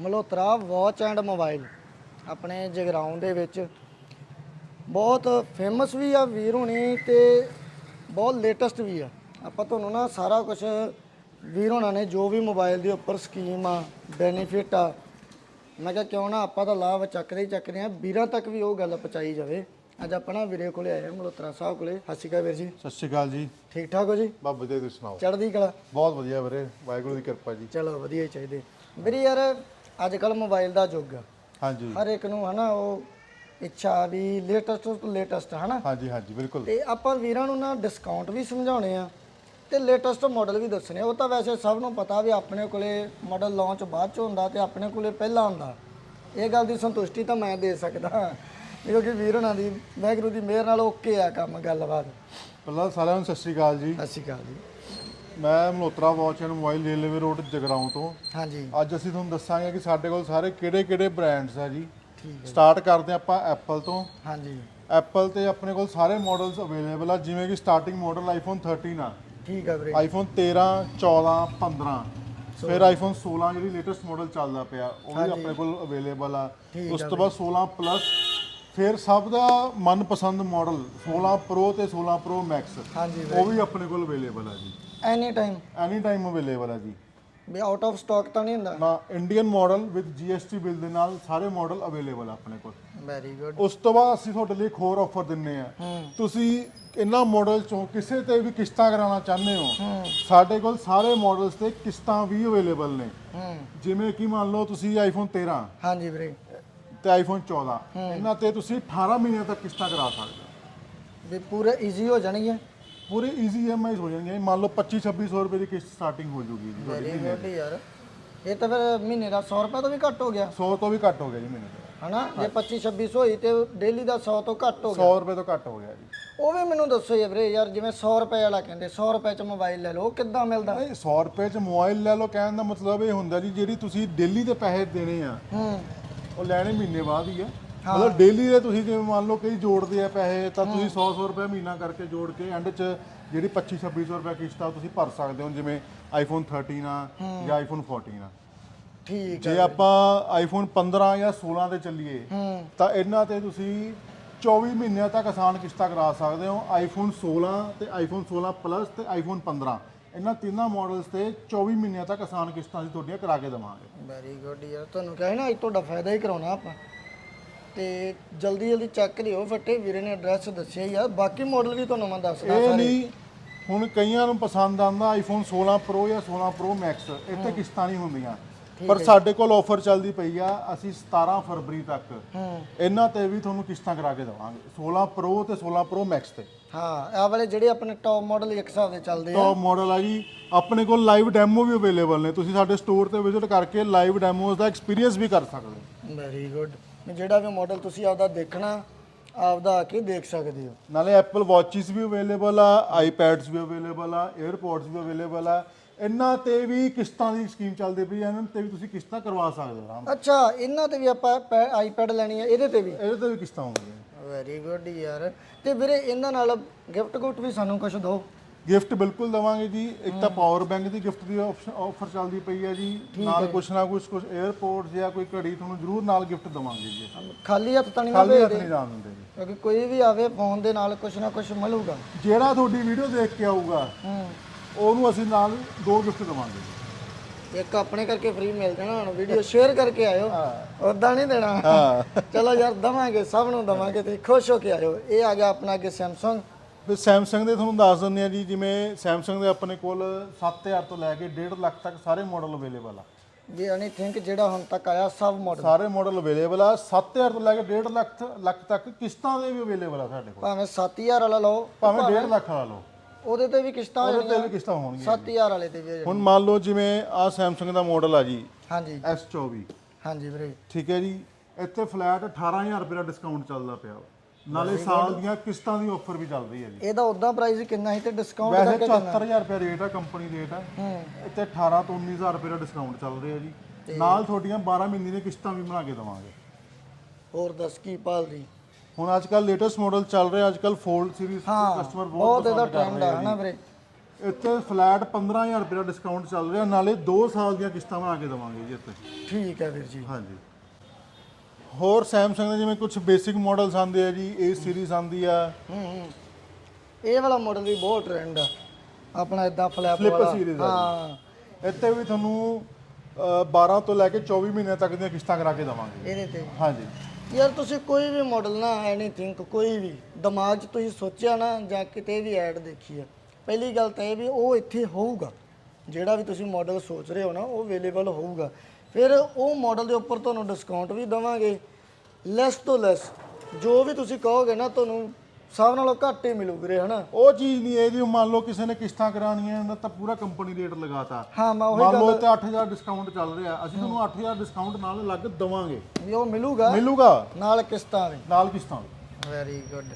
Malhotra watch and mobile ਆਪਣੇ ਜਗਰਾਉਂ ਦੇ ਵਿੱਚ ਬਹੁਤ ਫੇਮਸ ਵੀ ਆ ਵੀਰ ਹੁਣੀ ਤੇ ਬਹੁਤ ਲੇਟੈਸਟ ਵੀ ਆ। ਆਪਾਂ ਤੁਹਾਨੂੰ ਨਾ ਸਾਰਾ ਕੁਝ ਵੀਰ ਹੋਣਾ ਨੇ ਜੋ ਵੀ ਮੋਬਾਈਲ ਦੇ ਉੱਪਰ ਸਕੀਮ ਆ ਬੈਨੀਫਿਟ ਆ ਮੈਂ ਕਿਹਾ ਕਿਉਂ ਨਾ ਆਪਾਂ ਤਾਂ ਲਾਭ ਚੱਕਦੇ ਹੀ ਚੱਕਦੇ ਆ ਵੀਰਾਂ ਤੱਕ ਵੀ ਉਹ ਗੱਲ ਪਹੁੰਚਾਈ ਜਾਵੇ। ਅੱਜ ਆਪਾਂ ਨਾ ਵੀਰੇ ਕੋਲੇ ਆਏ ਆ ਮਲਹੋਤਰਾ ਸਾਹਿਬ ਕੋਲੇ। ਸਤਿ ਸ਼੍ਰੀ ਅਕਾਲ ਵੀਰ ਜੀ। ਸਤਿ ਸ਼੍ਰੀ ਅਕਾਲ ਜੀ। ਠੀਕ ਠਾਕ ਹੋ ਜੀ? ਬਾਬਾ ਜੀ ਤੁਸੀਂ ਸੁਣਾਓ? ਚੜ੍ਹਦੀ ਕਲਾ। ਬਹੁਤ ਵਧੀਆ ਵੀਰੇ ਵਾਹਿਗੁਰੂ ਦੀ ਕਿਰਪਾ ਜੀ। ਚਲੋ ਵਧੀਆ ਹੀ ਚਾਹੀਦੇ। ਵੀਰੇ ਯਾਰ ਅੱਜ ਕੱਲ ਮੋਬਾਈਲ ਦਾ ਯੁੱਗ। ਆ ਹਾਂਜੀ। ਹਰ ਇੱਕ ਨੂੰ ਹਨਾ ਉਹ ਇੱਛਾ ਵੀ ਲੇਟੈਸਟ ਤੋਂ ਲੇਟੈਸਟ ਹਨਾ। ਹਾਂਜੀ ਹਾਂਜੀ ਬਿਲਕੁਲ। ਤੇ ਆਪਾਂ ਵੀਰਾਂ ਨੂੰ ਨਾ ਡਿਸਕਾਊਂਟ ਵੀ ਸਮਝਾਉਣੇ ਆ ਤੇ ਲੇਟੈਸਟ ਮਾਡਲ ਵੀ ਦੱਸਣੇ ਆ। ਉਹ ਤਾਂ ਵੈਸੇ ਸਭ ਨੂੰ ਪਤਾ ਵੀ ਆਪਣੇ ਕੋਲੇ ਮਾਡਲ ਲਾਂਚ ਬਾਅਦ ਚ ਹੁੰਦਾ ਤੇ ਆਪਣੇ ਕੋਲੇ ਪਹਿਲਾਂ ਹੁੰਦਾ। ਇਹ ਗੱਲ ਦੀ ਸੰਤੁਸ਼ਟੀ ਤਾਂ ਮੈਂ ਦੇ ਸਕਦਾ। ਕਿਉਂਕਿ ਵੀਰ ਹੋਣਾ ਦੀ ਵਾਹਿਗੁਰੂ ਦੀ ਮਿਹਰ ਨਾਲ ਓਕੇ ਆ ਕੰਮ ਗੱਲਬਾਤ। ਪਹਿਲਾਂ ਸਾਰਿਆਂ ਨੂੰ ਸਤਿ ਸ਼੍ਰੀ ਅਕਾਲ ਜੀ। ਸਤਿ ਸ਼੍ਰੀ ਅਕਾਲ ਜੀ। ਮੈਂ Malhotra watch and mobile railway road Jagraon ਤੋਂ। ਹਾਂਜੀ। ਅੱਜ ਅਸੀਂ ਤੁਹਾਨੂੰ ਦੱਸਾਂਗੇ ਕਿ ਸਾਡੇ ਕੋਲ ਸਾਰੇ ਕਿਹੜੇ ਕਿਹੜੇ ਬ੍ਰਾਂਡਸ ਆ ਜੀ। ਠੀਕ ਸਟਾਰਟ ਕਰਦੇ ਆਪਾਂ ਐਪਲ ਤੋਂ। ਹਾਂਜੀ। ਐਪਲ ਤੇ ਆਪਣੇ ਕੋਲ ਸਾਰੇ ਮਾਡਲਸ ਅਵੇਲੇਬਲ ਆ ਜਿਵੇਂ ਕਿ ਸਟਾਰਟਿੰਗ ਮਾਡਲ ਆਈਫੋਨ 13 ਆ। ਠੀਕ ਆ ਵੀਰੇ। ਆਈਫੋਨ 13 14 15 ਫਿਰ ਆਈਫੋਨ 16 ਜਿਹੜੀ ਲੇਟੈਸਟ ਮਾਡਲ ਚੱਲਦਾ ਪਿਆ ਉਹ ਵੀ ਆਪਣੇ ਕੋਲ ਅਵੇਲੇਬਲ ਆ। ਉਸ ਤੋਂ ਬਾਅਦ 16 ਪਲੱਸ ਫਿਰ ਸਭ ਦਾ ਮਨਪਸੰਦ ਮਾਡਲ 16 Pro ਤੇ 16 Pro Max ਹਾਂਜੀ ਉਹ ਵੀ ਆਪਣੇ ਕੋਲ ਅਵੇਲੇਬਲ ਆ ਜੀ। Any time any time available ਆ ਜੀ। ਵੀ ਆਊਟ ਆਫ ਸਟਾਕ ਤਾਂ ਨਹੀਂ ਹੁੰਦਾ? ਨਾ Indian model with GST bill ਦੇ ਨਾਲ ਸਾਰੇ ਮਾਡਲ ਅਵੇਲੇਬਲ ਆ ਆਪਣੇ ਕੋਲ। ਵੈਰੀ ਗੁੱਡ ਉਸ ਤੋਂ ਬਾਅਦ ਅਸੀਂ ਤੁਹਾਡੇ ਲਈ ਇੱਕ ਹੋਰ ਆਫਰ ਦਿੰਨੇ ਆ ਤੁਸੀਂ ਇਹਨਾਂ ਮਾਡਲ ਚੋਂ ਕਿਸੇ ਤੇ ਵੀ ਕਿਸ਼ਤਾਂ ਕਰਾਉਣਾ ਚਾਹੁੰਦੇ ਹੋ ਸਾਡੇ ਕੋਲ ਸਾਰੇ ਮਾਡਲਸ ਤੇ ਕਿਸ਼ਤਾਂ ਵੀ ਅਵੇਲੇਬਲ ਨੇ। ਹੂੰ। ਜਿਵੇਂ ਕਿ ਮੰਨ ਲਓ ਤੁਸੀਂ ਆਈਫੋਨ 13 ਹਾਂਜੀ ਵੀਰੇ। ਤੇ ਆਈਫੋਨ 14 ਇਹਨਾਂ ਤੇ ਤੁਸੀਂ 18 ਮਹੀਨਿਆਂ ਤੱਕ ਕਿਸ਼ਤਾਂ ਕਰਾ ਸਕਦੇ ਹੋ। ਵੀ ਪੂਰੇ ਈਜ਼ੀ ਹੋ ਜਾਣਗੇ ਪੂਰੇ ਈਜ਼ੀ EMI ਹੋ ਜਾਣਗੀਆਂ ਮੰਨ ਲਓ 25 2600 ਰੁਪਏ ਦੀ ਕਿਸ਼ਤ ਸਟਾਰਟਿੰਗ ਹੋ ਜੂਗੀ ਜੀ ਵੈਰੀ ਗੁੱਡ ਯਾਰ। ਇਹ ਤਾਂ ਫਿਰ ਮਹੀਨੇ ਦਾ 100 ਰੁਪਏ ਤੋਂ ਵੀ ਘੱਟ ਹੋ ਗਿਆ। 100 ਤੋਂ ਵੀ ਘੱਟ ਹੋ ਗਿਆ ਜੀ ਮਹੀਨੇ ਦਾ ਹਨਾ? ਜੇ 25 2600 ਹੋਈ ਤੇ ਡੇਲੀ ਦਾ 100 ਤੋਂ ਘੱਟ ਹੋ 100 ਗਿਆ ਰੁਪਏ ਤੋਂ ਘੱਟ ਹੋ ਗਿਆ ਜੀ। ਉਹ ਵੀ ਮੈਨੂੰ ਦੱਸੋ ਜੀ ਵੀਰੇ ਯਾਰ ਜਿਵੇਂ 100 ਰੁਪਏ ਵਾਲਾ ਕਹਿੰਦੇ 100 ਰੁਪਏ ਚ ਮੋਬਾਈਲ ਲੈ ਲਓ ਉਹ ਕਿੱਦਾਂ ਮਿਲਦਾ? ਨਹੀਂ 100 ਰੁਪਏ ਚ ਮੋਬਾਈਲ ਲੈ ਲਓ ਕਹਿਣ ਦਾ ਮਤਲਬ ਇਹ ਹੁੰਦਾ ਜੀ ਜਿਹੜੀ ਤੁਸੀਂ ਡੇਲੀ ਦੇ ਪੈਸੇ ਦੇਣੇ ਆ ਹੂੰ। ਉਹ ਲੈਣੇ ਮਹੀਨੇ ਬਾਅਦ ਹੀ ਆ। ਮਤਲਬ ਡੇਲੀ ਦੇ ਤੁਸੀਂ ਜਿਵੇਂ ਮੰਨ ਲਓ ਕਈ ਜੋੜਦੇ ਆ ਪੈਸੇ ਤਾਂ ਤੁਸੀਂ 100 100 ਰੁਪਏ ਮਹੀਨਾ ਕਰਕੇ ਜੋੜ ਕੇ ਐਂਡ 'ਚ ਜਿਹੜੀ 25 2600 ਰੁਪਏ ਕਿਸ਼ਤ ਆ ਤੁਸੀਂ ਭਰ ਸਕਦੇ ਹੋ ਜਿਵੇਂ ਆਈਫੋਨ 13 ਆ ਜਾਂ ਆਈਫੋਨ 14 ਆ। ਠੀਕ ਜੇ ਆਪਾਂ ਆਈਫੋਨ 15 ਜਾਂ 16 ਤੇ ਚੱਲੀਏ ਤਾਂ ਇਹਨਾਂ ਤੇ ਤੁਸੀਂ 24 ਮਹੀਨਿਆਂ ਤੱਕ ਆਸਾਨ ਕਿਸ਼ਤਾਂ ਕਰਾ ਸਕਦੇ ਹੋ ਆਈਫੋਨ 16 ਤੇ ਆਈਫੋਨ 16 ਪਲੱਸ ਤੇ ਆਈਫੋਨ 15 ਇਹਨਾਂ ਤਿੰਨਾਂ ਮਾਡਲਸ ਤੇ 24 ਮਹੀਨਿਆਂ ਤੱਕ ਆਸਾਨ ਕਿਸ਼ਤਾਂ ਅਸੀਂ ਤੁਹਾਡੀਆਂ ਕਰਾ ਕੇ ਦੇਵਾਂਗੇ। ਵੈਰੀ ਗੁੱਡ ਯਾਰ ਤੁਹਾਨੂੰ ਕਹੇ ਨਾ ਅੱਜ ਤੁਹਾਡਾ ਫਾਇਦਾ ਹੀ ਕਰਾਉਣਾ ਆਪਾਂ। ਤੇ ਜਲਦੀ ਜਲਦੀ ਚੱਕ ਲਿਓ ਫੱਟੇ ਵੀਰੇ ਨੇ ਐਡਰੈਸ ਦੱਸਿਆ ਹੀ ਆ। ਬਾਕੀ ਮਾਡਲ ਵੀ ਤੁਹਾਨੂੰ ਮੈਂ ਦੱਸਦਾ ਇਹ ਨਹੀਂ ਹੁਣ ਕਈਆਂ ਨੂੰ ਪਸੰਦ ਆਉਂਦਾ ਆਈਫੋਨ 16 Pro ਜਾਂ 16 Pro Max ਇੱਥੇ ਕਿਸ਼ਤਾਂ ਨਹੀਂ ਹੁੰਦੀਆਂ। ਪਰ ਸਾਡੇ ਕੋਲ ਆਫਰ ਚੱਲਦੀ ਪਈ ਆ ਅਸੀਂ 17 ਫਰਵਰੀ ਤੱਕ। ਹੂੰ। ਇਹਨਾਂ ਤੇ ਵੀ ਤੁਹਾਨੂੰ ਕਿਸ਼ਤਾਂ ਕਰਾ ਕੇ ਦੇਵਾਂਗੇ। 16 Pro ਤੇ 16 Pro Max ਤੇ। ਹਾਂ ਇਹ ਵਾਲੇ ਜਿਹੜੇ ਆਪਣੇ ਟੌਪ ਮਾਡਲ ਇੱਕ ਹਿਸਾਬ ਦੇ ਚੱਲਦੇ ਆ। ਟੌਪ ਮਾਡਲ ਆ ਜੀ। ਆਪਣੇ ਕੋਲ ਲਾਈਵ ਡੈਮੋ ਵੀ ਅਵੇਲੇਬਲ ਨੇ। ਤੁਸੀਂ ਸਾਡੇ ਸਟੋਰ ਤੇ ਵਿਜ਼ਿਟ ਕਰਕੇ ਲਾਈਵ ਡੈਮੋਸ ਦਾ ਐਕਸਪੀਰੀਅੰਸ ਵੀ ਕਰ ਸਕਦੇ ਹੋ। ਵੈਰੀ ਗੁੱਡ ਜਿਹੜਾ ਵੀ ਮਾਡਲ ਤੁਸੀਂ ਆਪਦਾ ਦੇਖਣਾ ਆਪਦਾ ਆ ਕੇ ਦੇਖ ਸਕਦੇ ਹੋ। ਨਾਲੇ ਐਪਲ ਵਾਚਿਸ ਵੀ ਅਵੇਲੇਬਲ ਆ ਆਈਪੈਡਸ ਵੀ ਅਵੇਲੇਬਲ ਆ 에ਅਰਪੋਰਟਸ ਵੀ ਅਵੇਲੇਬਲ ਆ। ਇਹਨਾਂ ਤੇ ਵੀ ਕਿਸ਼ਤਾਂ ਦੀ ਸਕੀਮ ਚੱਲਦੀ ਪਈ ਆ ਇਹਨਾਂ ਤੇ ਵੀ ਤੁਸੀਂ ਕਿਸ਼ਤਾਂ ਕਰਵਾ ਸਕਦੇ ਹੋ ਆਰਾਮ ਅੱਛਾ ਇਹਨਾਂ ਤੇ ਵੀ ਆਪਾਂ ਆਈਪੈਡ ਲੈਣੀ ਹੈ ਇਹਦੇ ਤੇ ਵੀ? ਇਹਦੇ ਤੇ ਵੀ ਕਿਸ਼ਤਾਂ ਹੋਣਗੀਆਂ। ਵੈਰੀ ਗੁੱਡ ਯਾਰ। ਤੇ ਵੀਰੇ ਇਹਨਾਂ ਨਾਲ ਗਿਫਟ ਗੁਫਟ ਵੀ ਸਾਨੂੰ ਕੁਝ ਦਿਓ। ਗਿਫਟ ਬਿਲਕੁਲ ਦਵਾਂਗੇ ਜੀ। ਇੱਕ ਤਾਂ ਪਾਵਰ ਬੈਂਕ ਦੀ ਗਿਫਟ ਦੀ ਆਫਰ ਚੱਲਦੀ ਪਈ ਆ ਜੀ। ਨਾਲ ਕੁਛ ਨਾ ਕੁਛ ਕੁਛ 에ਅਰਪੋਰਟਸ ਜਾਂ ਕੋਈ ਘੜੀ ਤੁਹਾਨੂੰ ਜ਼ਰੂਰ ਨਾਲ ਗਿਫਟ ਦਵਾਂਗੇ ਜੀ। ਖਾਲੀ ਹੱਥ ਤਾਂ ਨਹੀਂ ਨਾ ਖਾਲੀ ਹੱਥ ਭੇਜਦੇ। ਨਹੀਂ ਜਾਣ ਦਿੰਦੇ ਜੀ। ਕਿਉਂਕਿ ਕੋਈ ਵੀ ਆਵੇ ਫੋਨ ਦੇ ਨਾਲ ਕੁਝ ਨਾ ਕੁਝ ਮਿਲੂਗਾ। ਜਿਹੜਾ ਤੁਹਾਡੀ ਵੀਡੀਓ ਦੇਖ ਕੇ ਆਊਗਾ ਹੂੰ। ਉਹਨੂੰ ਅਸੀਂ ਨਾਲ ਦੋ ਗਿਫਟ ਦਵਾਂਗੇ ਜੀ। ਇੱਕ ਆਪਣੇ ਕਰਕੇ ਫ੍ਰੀ ਮਿਲ ਜਾਣਾ ਹੁਣ ਵੀਡੀਓ ਸ਼ੇਅਰ ਕਰਕੇ ਆਇਓ। ਉਦਾਂ ਨਹੀਂ ਦੇਣਾ। ਹਾਂ। ਚਲੋ ਯਾਰ ਦਵਾਂਗੇ ਸਭ ਨੂੰ ਦਵਾਂਗੇ। ਤੇ ਖੁਸ਼ ਹੋ ਕੇ ਆਇਓ। ਇਹ ਆ ਗਿਆ ਆਪਣਾ ਅੱਗੇ ਸੈਮਸੰਗ ਫਿਰ ਸੈਮਸੰਗ ਦੇ ਤੁਹਾਨੂੰ ਦੱਸ ਦਿੰਦੇ ਆ ਜੀ ਜਿਵੇਂ ਸੈਮਸੰਗ ਦੇ ਆਪਣੇ ਕੋਲ 7000 ਤੋਂ ਲੈ ਕੇ 1.5 ਲੱਖ ਤੱਕ ਸਾਰੇ ਮਾਡਲ ਅਵੇਲੇਬਲ ਆ। ਵੀ ਐਨੀ ਥਿੰਕ ਜਿਹੜਾ ਹੁਣ ਤੱਕ ਆਇਆ ਸਭ ਮਾਡਲ ਸਾਰੇ ਮਾਡਲ ਅਵੇਲੇਬਲ ਆ। 7000 ਤੋਂ ਲੈ ਕੇ 1.5 ਲੱਖ ਲੱਖ ਤੱਕ ਕਿਸ਼ਤਾਂ ਦੇ ਵੀ ਅਵੇਲੇਬਲ ਆ ਸਾਡੇ ਕੋਲ। ਭਾਵੇਂ 7000 ਵਾਲਾ ਲਓ ਭਾਵੇਂ 1.5 ਲੱਖ ਵਾਲਾ ਲਓ। ਉਹਦੇ ਤੇ ਵੀ ਕਿਸ਼ਤਾਂ ਉਹਦੇ ਤੇ ਵੀ ਕਿਸ਼ਤਾਂ ਹੋਣਗੀਆਂ ਜਾਣੀਆਂ 7000 ਵਾਲੇ ਤੇ ਵੀ ਹੁਣ ਮੰਨ ਲਓ ਜਿਵੇਂ ਆ ਸੈਮਸੰਗ ਦਾ ਮਾਡਲ ਆ ਜੀ। ਹਾਂਜੀ। S24 ਹਾਂਜੀ ਵੀਰੇ। ਠੀਕ ਹੈ ਜੀ ਇੱਥੇ ਫਲੈਟ 18000 ਰੁਪਏ ਦਾ ਡਿਸਕਾਊਂਟ ਚੱਲਦਾ ਪਿਆ। ਨਾਲੇ ਸਾਲ ਦੀਆਂ ਕਿਸ਼ਤਾਂ ਦੀ ਆਫਰ ਵੀ ਚੱਲ ਰਹੀ ਹੈ ਜੀ। ਇਹਦਾ ਉਦਾਂ ਪ੍ਰਾਈਸ ਕਿੰਨਾ ਸੀ ਤੇ ਡਿਸਕਾਊਂਟ ਵੈਸੇ ਕਰਕੇ 74000 ਰੁਪਏ ਰੇਟ ਆ ਕੰਪਨੀ ਰੇਟ ਆ। ਹੂੰ। ਇੱਥੇ 18 ਤੋਂ 19000 ਰੁਪਏ ਦਾ ਡਿਸਕਾਊਂਟ ਚੱਲ ਰਿਹਾ ਜੀ। ਨਾਲ ਤੁਹਾਡੀਆਂ 12 ਮਹੀਨੇ ਦੀਆਂ ਕਿਸ਼ਤਾਂ ਵੀ ਬਣਾ ਕੇ ਦਵਾਂਗੇ। ਹੋਰ ਦੱਸ ਕੀ ਪਾਲਦੀ ਹੁਣ ਅੱਜ ਕੱਲ ਲੇਟੈਸਟ ਮਾਡਲ ਚੱਲ ਰਿਹਾ ਅੱਜ ਕੱਲ ਫੋਲਡ ਸੀਰੀਜ਼ ਕਸਟਮਰ ਬਹੁਤ ਬਹੁਤ ਇਹਦਾ ਪਸੰਦ ਕਰ ਟ੍ਰੈਂਡ ਆ ਹਨਾ ਵੀਰੇ। ਇੱਥੇ ਫਲੈਟ 15000 ਰੁਪਏ ਦਾ ਡਿਸਕਾਊਂਟ ਚੱਲ ਰਿਹਾ ਨਾਲੇ 2 ਸਾਲ ਦੀਆਂ ਕਿਸ਼ਤਾਂ ਬਣਾ ਕੇ ਦੇਵਾਂਗੇ ਜੀ ਇੱਥੇ। ਠੀਕ ਹੈ ਵੀਰ ਜੀ। ਹਾਂਜੀ। ਹੋਰ Samsung ਦੇ ਜਿਵੇਂ ਕੁਝ ਬੇਸਿਕ ਮਾਡਲਸ ਆਉਂਦੇ ਆ ਜੀ A ਸੀਰੀਜ਼ ਆਉਂਦੀ ਆ। ਹੂੰ ਇਹ ਵਾਲਾ ਮਾਡਲ ਵੀ ਬਹੁਤ ਟ੍ਰੈਂਡ ਆ। ਆਪਣਾ ਇਦਾਂ ਫਲੈਪ Flip ਵਾਲਾ। series ਆ ਹਾਂ। ਇੱਥੇ ਵੀ ਤੁਹਾਨੂੰ ਅ, 12 ਤੋਂ ਲੈ ਕੇ 24 ਮਹੀਨੇ ਤੱਕ ਦੀਆਂ ਕਿਸ਼ਤਾਂ ਕਰਾ ਕੇ ਦੇਵਾਂਗੇ। ਇਹਦੇ ਤੇ। ਹਾਂਜੀ। ਯਾਰ ਤੁਸੀਂ ਕੋਈ ਵੀ ਮਾਡਲ ਨਾ ਐਨੀਥਿੰਗ ਕੋਈ ਵੀ ਦਿਮਾਗ 'ਚ ਤੁਸੀਂ ਸੋਚਿਆ ਨਾ ਜਾਂ ਕਿਤੇ ਵੀ ਐਡ ਦੇਖੀ ਆ ਪਹਿਲੀ ਗੱਲ ਤਾਂ ਇਹ ਵੀ ਉਹ ਇੱਥੇ ਹੋਊਗਾ। ਜਿਹੜਾ ਵੀ ਤੁਸੀਂ ਮਾਡਲ ਸੋਚ ਰਹੇ ਹੋ ਨਾ ਉਹ ਅਵੇਲੇਬਲ ਹੋਊਗਾ। ਫਿਰ ਉਹ ਮਾਡਲ ਦੇ ਉੱਪਰ ਤੁਹਾਨੂੰ ਡਿਸਕਾਊਂਟ ਵੀ ਦਵਾਂਗੇ। ਲੈਸ ਤੋਂ ਲੈਸ ਜੋ ਵੀ ਤੁਸੀਂ ਕਹੋਗੇ ਨਾ ਤੁਹਾਨੂੰ ਸਭ ਨਾਲੋਂ ਘੱਟ ਹੀ ਮਿਲੂ ਵੀਰੇ ਹਨਾ? ਉਹ ਚੀਜ਼ ਨਹੀਂ ਹੈ ਜੀ ਮੰਨ ਲਓ ਕਿਸੇ ਨੇ ਕਿਸ਼ਤਾਂ ਕਰਾਉਣੀਆਂ ਉਹਨਾਂ ਤਾਂ ਪੂਰਾ ਕੰਪਨੀ ਰੇਟ ਲਗਾਤਾ। ਹਾਂ ਮੈਂ ਉਹੀ ਮੰਨ ਲਓ ਤੇ 8000 ਡਿਸਕਾਊਂਟ ਚੱਲ ਰਿਹਾ ਅਸੀਂ ਤੁਹਾਨੂੰ 8000 ਡਿਸਕਾਊਂਟ ਨਾਲ ਅਲੱਗ ਦਵਾਂਗੇ। ਵੀ ਉਹ ਮਿਲੂਗਾ। ਮਿਲੂਗਾ। ਨਾਲ ਕਿਸ਼ਤਾਂ ਵੀ। ਨਾਲ ਕਿਸ਼ਤਾਂ ਵੈਰੀ ਗੁੱਡ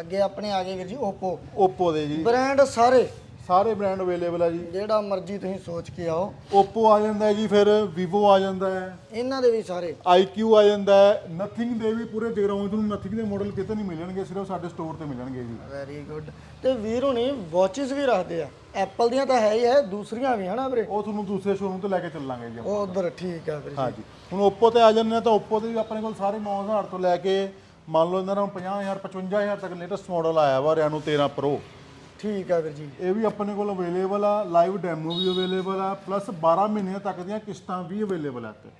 ਅੱਗੇ ਆਪਣੇ ਆ ਗਏ ਵੀਰ ਜੀ Oppo Oppo ਦੇ ਜੀ। ਬ੍ਰਾਂਡ ਸਾਰੇ। ਸਾਰੇ ਬ੍ਰਾਂਡ ਅਵੇਲੇਬਲ ਆ ਜੀ। ਜਿਹੜਾ ਮਰਜ਼ੀ ਤੁਸੀਂ ਸੋਚ ਕੇ ਆਓ। Oppo ਆ ਜਾਂਦਾ ਹੈ ਜੀ ਫਿਰ Vivo ਆ ਜਾਂਦਾ ਹੈ। ਇਹਨਾਂ ਦੇ ਵੀ ਸਾਰੇ। IQ ਆ ਜਾਂਦਾ ਹੈ। ਨਥਿੰਗ ਦੇ ਵੀ ਪੂਰੇ ਜਗਰਾਉਂ ਤੁਹਾਨੂੰ ਨਥਿੰਗ ਦੇ ਮਾਡਲ ਕਿਤੇ ਨਹੀਂ ਮਿਲਣਗੇ ਸਿਰਫ ਸਾਡੇ ਸਟੋਰ ਤੇ ਮਿਲਣਗੇ ਜੀ। ਵੈਰੀ ਗੁੱਡ ਤੇ ਵੀਰ ਹੁਣੀ ਵਾਚਸ ਵੀ ਰੱਖਦੇ ਆ। ਐਪਲ ਦੀਆਂ ਤਾਂ ਹੈ ਹੀ ਹੈ ਦੂਸਰੀਆਂ ਵੀ ਹਨਾ ਵੀਰੇ? ਉਹ ਤੁਹਾਨੂੰ ਦੂਸਰੇ ਸ਼ੋਰੂਮ ਤੋਂ ਲੈ ਕੇ ਚੱਲਾਂਗੇ ਜੀ ਉਹ ਉਧਰ ਠੀਕ ਆ ਵੀਰੇ ਹਾਂਜੀ। ਹੁਣ Oppo ਤੇ ਆ ਜਾਂਦੇ ਆ ਤਾਂ Oppo ਦੇ ਵੀ ਆਪਣੇ ਕੋਲ ਸਾਰੇ 9000 ਤੋਂ ਲੈ ਕੇ ਮੰਨ ਲਓ ਇਹਨਾਂ ਦਾ 50000 55000 ਤੱਕ ਲੇਟੈਸਟ ਮਾਡਲ ਆਇਆ ਵਾ Reno 13 Pro ਠੀਕ ਆ ਵੀਰ ਜੀ। ਇਹ ਵੀ ਆਪਣੇ ਕੋਲ ਅਵੇਲੇਬਲ ਆ ਲਾਈਵ ਡੈਮੋ ਵੀ ਅਵੇਲੇਬਲ ਆ ਪਲੱਸ 12 ਮਹੀਨਿਆਂ ਤੱਕ ਦੀਆਂ ਕਿਸ਼ਤਾਂ ਵੀ ਅਵੇਲੇਬਲ ਆ ਤੇ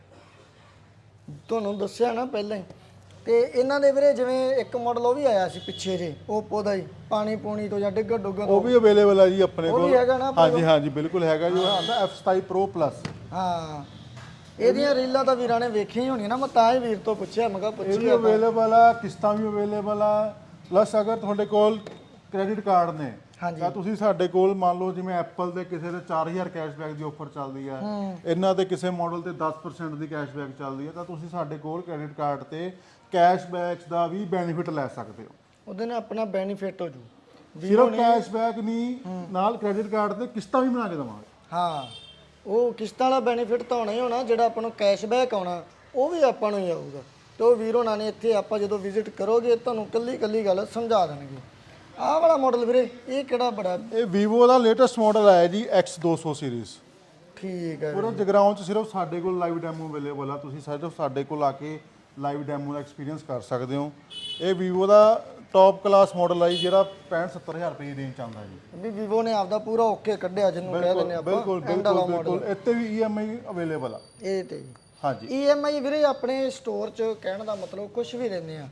ਤੁਹਾਨੂੰ ਦੱਸਿਆ ਨਾ ਪਹਿਲਾਂ ਹੀ ਤੇ ਇਹਨਾਂ ਦੇ ਵੀਰੇ ਜਿਵੇਂ ਇੱਕ ਮਾਡਲ ਉਹ ਵੀ ਆਇਆ ਸੀ ਪਿੱਛੇ ਜੇ Oppo ਦਾ ਹੀ ਪਾਣੀ ਪੂਣੀ ਤੋਂ ਜਾਂ ਡਿੱਗਾ ਡੁੱਗਾ ਉਹ ਵੀ ਅਵੇਲੇਬਲ ਆ ਜੀ ਆਪਣੇ ਉਹ ਕੋਲ। ਵੀ ਹੈਗਾ ਨਾ ਆਪਣੇ ਹਾਂਜੀ ਹਾਂਜੀ ਬਿਲਕੁਲ ਹੈਗਾ ਜੀ ਉਹ ਆਂਦਾ F27 Pro Plus ਹਾਂ ਇਹਦੀਆਂ ਰੀਲਾਂ ਤਾਂ ਵੀਰਾਂ ਨੇ ਵੇਖੀਆਂ ਹੀ ਹੋਣੀਆਂ ਨਾ ਮੈਂ ਤਾਂ ਹੀ ਵੀਰ ਤੋਂ ਪੁੱਛਿਆ ਮੈਂ ਕਿਹਾ ਇਹ ਅਵੇਲੇਬਲ ਆ ਕਿਸ਼ਤਾਂ ਵੀ ਅਵੇਲੇਬਲ ਆ ਪਲੱਸ ਅਗਰ ਤੁਹਾਡੇ ਕੋਲ ਕ੍ਰੈਡਿਟ ਕਾਰਡ ਨੇ ਹਾਂਜੀ। ਤਾਂ ਤੁਸੀਂ ਸਾਡੇ ਕੋਲ ਮੰਨ ਲਓ ਜਿਵੇਂ ਐਪਲ ਦੇ ਕਿਸੇ ਦੇ 4000 ਕੈਸ਼ਬੈਕ ਦੀ ਆਫਰ ਚੱਲਦੀ ਆ ਇਹਨਾਂ ਦੇ ਕਿਸੇ ਮਾਡਲ ਤੇ 10% ਦੀ ਕੈਸ਼ਬੈਕ ਚੱਲਦੀ ਆ ਤਾਂ ਤੁਸੀਂ ਸਾਡੇ ਕੋਲ ਕ੍ਰੈਡਿਟ ਕਾਰਡ ਤੇ ਕੈਸ਼ਬੈਕ ਦਾ ਵੀ ਬੈਨੀਫਿਟ ਲੈ ਸਕਦੇ ਹੋ। ਉਹਦੇ ਨਾਲ ਆਪਣਾ ਬੈਨੀਫਿਟ ਹੋ ਜੂ। ਸਿਰਫ ਕੈਸ਼ਬੈਕ ਨਹੀਂ ਨਾਲ ਕ੍ਰੈਡਿਟ ਕਾਰਡ ਤੇ ਕਿਸ਼ਤਾਂ ਵੀ ਬਣਾ ਕੇ ਦੇਵਾਂਗੇ। ਹਾਂ ਉਹ ਕਿਸ਼ਤਾਂ ਵਾਲਾ ਬੈਨੀਫਿਟ ਤਾਂ ਹੋਣਾ ਹੀ ਹੋਣਾ ਜਿਹੜਾ ਆਪਾਂ ਨੂੰ ਕੈਸ਼ਬੈਕ ਆਉਣਾ ਉਹ ਵੀ ਆਪਾਂ ਨੂੰ ਹੀ ਆਊਗਾ। ਤੇ ਉਹ ਵੀਰ ਹੋਣਾ ਨੇ ਇੱਥੇ ਆਪਾਂ ਜਦੋਂ ਵਿਜ਼ਿਟ ਕਰੋਗੇ ਤੁਹਾਨੂੰ ਕੱਲੀ ਕੱਲੀ ਗੱਲ ਸਮਝਾ ਦੇਣਗੇ। ਆਹ ਵਾਲਾ ਮਾਡਲ ਵੀਰੇ ਇਹ ਕਿਹੜਾ ਬੜਾ? ਇਹ Vivo ਦਾ ਲੇਟੈਸਟ ਮਾਡਲ ਆਇਆ ਜੀ X200 ਸੀਰੀਜ਼ ਠੀਕ ਹੈ। ਪੂਰੇ ਜਗਰਾਉਂ ਚ ਸਿਰਫ ਸਾਡੇ ਕੋਲ ਲਾਈਵ ਡੈਮੋ ਅਵੇਲੇਬਲ ਆ। ਤੁਸੀਂ ਸਿਰਫ ਸਾਡੇ ਕੋਲ ਆ ਕੇ ਲਾਈਵ ਡੈਮੋ ਦਾ ਐਕਸਪੀਰੀਅੰਸ ਕਰ ਸਕਦੇ ਹੋ। ਇਹ Vivo ਦਾ ਟੌਪ ਕਲਾਸ ਮਾਡਲ ਆ ਜੀ ਜਿਹੜਾ 65 70000 ਰੁਪਏ ਦੀ ਰੇਂਜ ਆਉਂਦਾ ਜੀ। ਵੀ ਵੀਵੋ ਨੇ ਆਪਦਾ ਪੂਰਾ ਓਕੇ ਕੱਢਿਆ ਜਿਹਨੂੰ ਕਹਿ ਦਿੰਦੇ ਆਪਾਂ ਬਿਲਕੁਲ end ਵਾਲਾ ਬਿਲਕੁਲ model। ਬਿਲਕੁਲ। ਇੱਥੇ ਵੀ EMI ਅਵੇਲੇਬਲ ਆ। ਇਹ ਤੇ ਹਾਂਜੀ। EMI ਵੀਰੇ ਆਪਣੇ ਸਟੋਰ 'ਚ ਕਹਿਣ ਦਾ ਮਤਲਬ ਕੁਝ ਵੀ ਲੈਂਦੇ ਆ।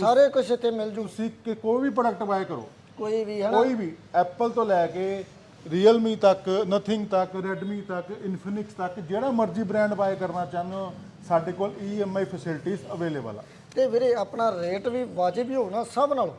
ਸਾਰੇ ਕੁਝ ਇੱਥੇ ਮਿਲ ਜੂ। ਤੁਸੀਂ ਕਿ ਕੋਈ ਵੀ ਪ੍ਰੋਡਕਟ ਬਾਏ ਕਰੋ। ਕੋਈ ਵੀ ਹਨਾ? ਕੋਈ ਵੀ। ਐਪਲ ਤੋਂ ਲੈ ਕੇ Realme ਤੱਕ ਨਥਿੰਗ ਤੱਕ Redmi ਤੱਕ Infinix ਤੱਕ ਜਿਹੜਾ ਮਰਜ਼ੀ ਬ੍ਰਾਂਡ ਬਾਏ ਕਰਨਾ ਚਾਹੁੰਦੇ ਹੋ ਸਾਡੇ ਕੋਲ EMI ਫੈਸਿਲਿਟੀਆਂ ਅਵੇਲੇਬਲ ਆ। ਤੇ ਵੀਰੇ ਆਪਣਾ ਰੇਟ ਵੀ ਵਾਜਿਬ ਹੀ ਹੋਣਾ ਸਭ ਨਾਲੋਂ।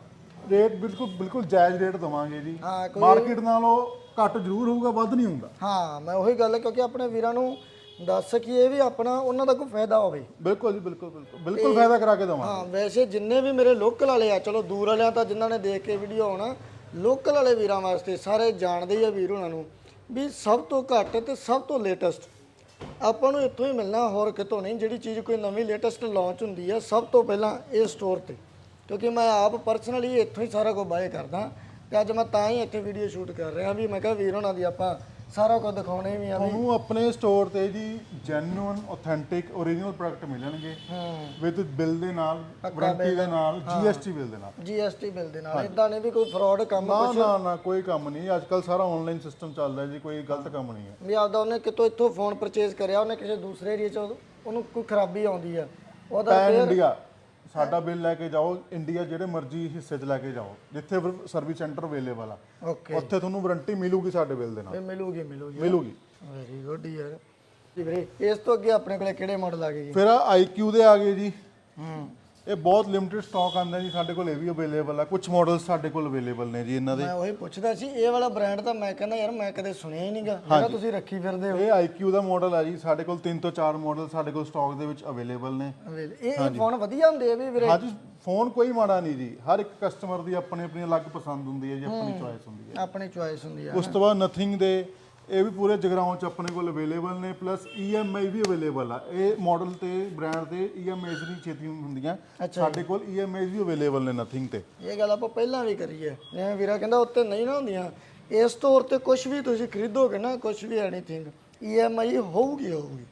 ਰੇਟ ਬਿਲਕੁਲ ਬਿਲਕੁਲ ਜਾਇਜ਼ ਰੇਟ ਦਵਾਂਗੇ ਜੀ। ਹਾਂ, ਕੋਈ- ਮਾਰਕੀਟ ਨਾਲੋਂ ਘੱਟ ਜ਼ਰੂਰ ਹੋਊਗਾ ਵੱਧ ਨਹੀਂ ਹੁੰਦਾ ਹਾਂ ਮੈਂ ਉਹੀ ਗੱਲ ਕਿਉਂਕਿ ਆਪਣੇ ਵੀਰਾਂ ਨੂੰ ਦੱਸ ਸਕੀਏ ਵੀ ਆਪਣਾ ਉਹਨਾਂ ਦਾ ਕੋਈ ਫਾਇਦਾ ਹੋਵੇ। ਬਿਲਕੁਲ ਜੀ ਬਿਲਕੁਲ ਬਿਲਕੁਲ। ਬਿਲਕੁਲ ਫਾਇਦਾ ਕਰਾ ਕੇ ਦਵਾਂਗੇ। ਹਾਂ ਵੈਸੇ ਜਿੰਨੇ ਵੀ ਮੇਰੇ ਲੋਕਲ ਵਾਲੇ ਆ ਚਲੋ ਦੂਰ ਵਾਲਿਆਂ ਤਾਂ ਜਿਨ੍ਹਾਂ ਨੇ ਦੇਖ ਕੇ ਵੀਡੀਓ ਆਉਣਾ ਲੋਕਲ ਵਾਲੇ ਵੀਰਾਂ ਵਾਸਤੇ ਸਾਰੇ ਜਾਣਦੇ ਹੀ ਆ ਵੀਰ ਉਹਨਾਂ ਨੂੰ ਵੀ ਸਭ ਤੋਂ ਘੱਟ ਤੇ ਸਭ ਤੋਂ ਲੇਟੈਸਟ ਆਪਾਂ ਨੂੰ ਇੱਥੋਂ ਹੀ ਮਿਲਣਾ ਹੋਰ ਕਿਤੋਂ ਨਹੀਂ। ਜਿਹੜੀ ਚੀਜ਼ ਕੋਈ ਨਵੀਂ ਲੇਟੈਸਟ ਲਾਂਚ ਹੁੰਦੀ ਹੈ ਸਭ ਤੋਂ ਪਹਿਲਾਂ ਇਹ ਸਟੋਰ ਤੇ। ਕਿਉਂਕਿ ਮੈਂ ਆਪ ਪਰਸਨਲੀ ਇੱਥੋਂ ਹੀ ਸਾਰਾ ਕੁਝ ਬਾਏ ਕਰਦਾ। ਤੇ ਅੱਜ ਮੈਂ ਤਾਂ ਹੀ ਇੱਥੇ ਵੀਡੀਓ ਸ਼ੂਟ ਕਰ ਰਿਹਾ ਵੀ ਮੈਂ ਕਿਹਾ ਵੀਰ ਉਹਨਾਂ ਦੀ ਆਪਾਂ ਸਾਰਾ ਕੁਝ ਦਿਖਾਉਣੇ ਵੀ ਆ ਵੀ ਤੁਹਾਨੂੰ ਆਪਣੇ ਸਟੋਰ ਤੇ ਜੀ ਜੈਨੂਇਨ ਆਥੈਂਟਿਕ ਓਰੀਜਨਲ ਪ੍ਰੋਡਕਟ ਮਿਲਣਗੇ। ਹੂੰ। ਵਿਦ ਬਿੱਲ ਦੇ ਨਾਲ ਵਾਰੰਟੀ ਦੇ ਨਾਲ GST ਬਿੱਲ ਦੇ ਨਾਲ। ਜੀਐਸਟੀ ਬਿੱਲ ਦੇ ਨਾਲ। ਇਦਾਂ ਨਹੀਂ ਵੀ ਕੋਈ ਫਰਾਡ ਕੰਮ ਨਾ ਨਾ ਨਾ ਕੋਈ ਕੰਮ ਨਹੀਂ। ਅੱਜ ਕੱਲ ਸਾਰਾ ਆਨਲਾਈਨ ਸਿਸਟਮ ਚੱਲਦਾ ਜੀ ਕੋਈ ਗਲਤ ਕੰਮ ਨਹੀਂ ਹੈ। ਵੀ ਆਪਦਾ ਉਹਨੇ ਕਿਤੋਂ ਇੱਥੋਂ ਫੋਨ ਪਰਚੇਸ ਕਰਿਆ ਉਹਨੇ ਕਿਸੇ ਦੂਸਰੇ ਏਰੀਆ 'ਚ ਉਹਨੂੰ ਕੋਈ ਖਰਾਬੀ ਆਉਂਦੀ ਆ। ਉਹਦਾ ਪੈਨ ਇੰਡੀਆ ਸਾਡਾ ਬਿੱਲ ਲੈ ਕੇ ਜਾਓ ਇੰਡੀਆ ਜਿਹੜੇ ਮਰਜ਼ੀ ਹਿੱਸੇ 'ਚ ਲੈ ਕੇ ਜਾਓ ਜਿੱਥੇ ਸਰਵਿਸ ਸੈਂਟਰ ਅਵੇਲੇਬਲ ਆ। ਓਕੇ ਉੱਥੇ ਤੁਹਾਨੂੰ ਵਾਰੰਟੀ ਮਿਲੂਗੀ ਸਾਡੇ ਬਿੱਲ ਦੇ ਨਾਲ। ਮਿਲੂਗੀ ਮਿਲੂਗੀ। ਮਿਲੂਗੀ। ਵੈਰੀ ਗੁੱਡ ਯਾਰ ਜੀ ਵੀਰੇ ਇਸ ਤੋਂ ਅੱਗੇ ਆਪਣੇ ਕੋਲੇ ਕਿਹੜੇ ਮਾਡਲ ਆ ਗਏ ਜੀ? ਫਿਰ ਆ IQ ਦੇ ਆ ਗਏ ਜੀ। ਹੂੰ। ਇਹ ਬਹੁਤ ਲਿਮਟਿਡ ਸਟਾਕ ਆਂਦਾ ਜੀ ਸਾਡੇ ਕੋਲ ਇਹ ਵੀ ਅਵੇਲੇਬਲ ਆ। ਕੁਝ ਮਾਡਲਸ ਸਾਡੇ ਕੋਲ ਅਵੇਲੇਬਲ ਨੇ ਜੀ ਇਹਨਾਂ ਦੇ। ਮੈਂ ਉਹੀ ਪੁੱਛਦਾ ਸੀ ਇਹ ਵਾਲਾ ਬ੍ਰਾਂਡ ਤਾਂ ਮੈਂ ਕਹਿੰਦਾ ਯਾਰ ਮੈਂ ਕਦੇ ਸੁਣਿਆ ਹੀ ਨਹੀਂਗਾ। ਜਿਹੜਾ ਤੁਸੀਂ ਰੱਖੀ ਫਿਰਦੇ ਹੋ। ਇਹ IQ ਦਾ ਮਾਡਲ ਆ ਜੀ ਸਾਡੇ ਕੋਲ 3 ਤੋਂ 4 ਮਾਡਲ ਸਾਡੇ ਕੋਲ ਸਟਾਕ ਦੇ ਵਿੱਚ ਅਵੇਲੇਬਲ ਨੇ। ਇਹ ਇਹ ਫੋਨ ਵਧੀਆ ਹੁੰਦੇ ਆ ਵੀ ਵੀਰੇ? ਹਾਂਜੀ ਫੋਨ ਕੋਈ ਮਾੜਾ ਨਹੀਂ ਜੀ। ਹਰ ਇੱਕ ਕਸਟਮਰ ਦੀ ਆਪਣੀ ਆਪਣੀ ਅਲੱਗ ਪਸੰਦ ਹੁੰਦੀ ਹੈ ਜੀ ਆਪਣੀ ਚੁਆਇਸ ਹੁੰਦੀ ਹੈ। ਆਪਣੀ ਚੁਆਇਸ ਹੁੰਦੀ ਆ। ਉਸ ਤੋਂ ਬਾਅਦ ਨਥਿੰਗ ਦੇ ਇਹ ਵੀ ਪੂਰੇ ਜਗਰਾਉਂ ਚ ਆਪਣੇ ਕੋਲ ਅਵੇਲੇਬਲ ਨੇ ਪਲੱਸ EMI ਵੀ ਅਵੇਲੇਬਲ ਆ। ਇਹ ਮਾਡਲ ਤੇ ਬ੍ਰਾਂਡ ਤੇ EMIs ਨਹੀਂ ਛੇਤੀ ਹੁੰਦੀਆਂ। ਸਾਡੇ ਕੋਲ EMIs ਵੀ ਅਵੇਲੇਬਲ ਨੇ ਨਥਿੰਗ ਤੇ। ਇਹ ਗੱਲ ਆਪਾਂ ਪਹਿਲਾਂ ਵੀ ਕਰੀ ਹੈ ਜਿਵੇਂ ਵੀਰਾ ਕਹਿੰਦਾ ਉੱਤੇ ਨਹੀਂ ਨਾ ਹੁੰਦੀਆਂ। ਇਸ ਤੌਰ ਤੇ ਕੁਝ ਵੀ ਤੁਸੀਂ ਖਰੀਦੋਗੇ ਨਾ ਕੁਝ ਵੀ ਐਨੀਥਿੰਗ ਈਐਮਆਈ ਹੋਊਗੀ ਹੋਊਗੀ।